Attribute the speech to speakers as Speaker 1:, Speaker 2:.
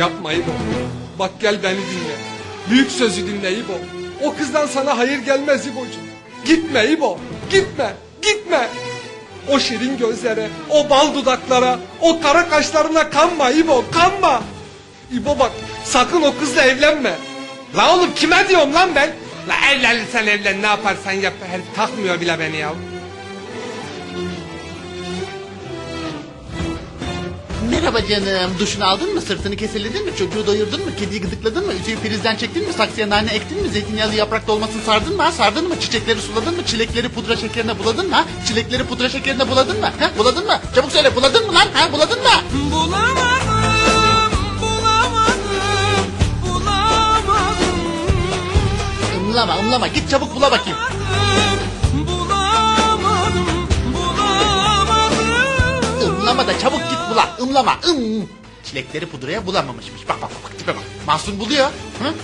Speaker 1: Yapma İbo. Bak gel beni dinle. Büyük sözü dinle İbo. O kızdan sana hayır gelmez İbocuğum. Gitme İbo. Gitme. Gitme. O şirin gözlere, o bal dudaklara, o kara kaşlarına kanma İbo, kanma. İbo bak, sakın o kızla evlenme. La oğlum kime diyorum lan ben? La evlenirsen evlen, ne yaparsan yap. Herif takmıyor bile beni ya.
Speaker 2: Merhaba canım. Duşunu aldın mı? Sırtını keseledin mi? Çocuğu doyurdun mu? Kediyi gıdıkladın mı? Ütüyü prizden çektin mi? Saksıya nane ektin mi? Zeytinyağlı yaprak dolmasını sardın mı? ha? Sardın mı? Çiçekleri suladın mı? Çilekleri pudra şekerine buladın mı? ha? Çilekleri pudra şekerine buladın mı? Ha? Buladın mı? Çabuk söyle buladın mı lan? Ha? Buladın mı?
Speaker 3: Bulamadım, bulamadım, bulamadım,
Speaker 2: Imlama ımlama. Git çabuk bula bakayım.
Speaker 3: bulamadım, bulamadım.
Speaker 2: Imlama da çabuk git bula. Imlama. Im. Çilekleri pudraya bulamamışmış. Bak bak. bak tipe bak. Masum buluyor. Hı?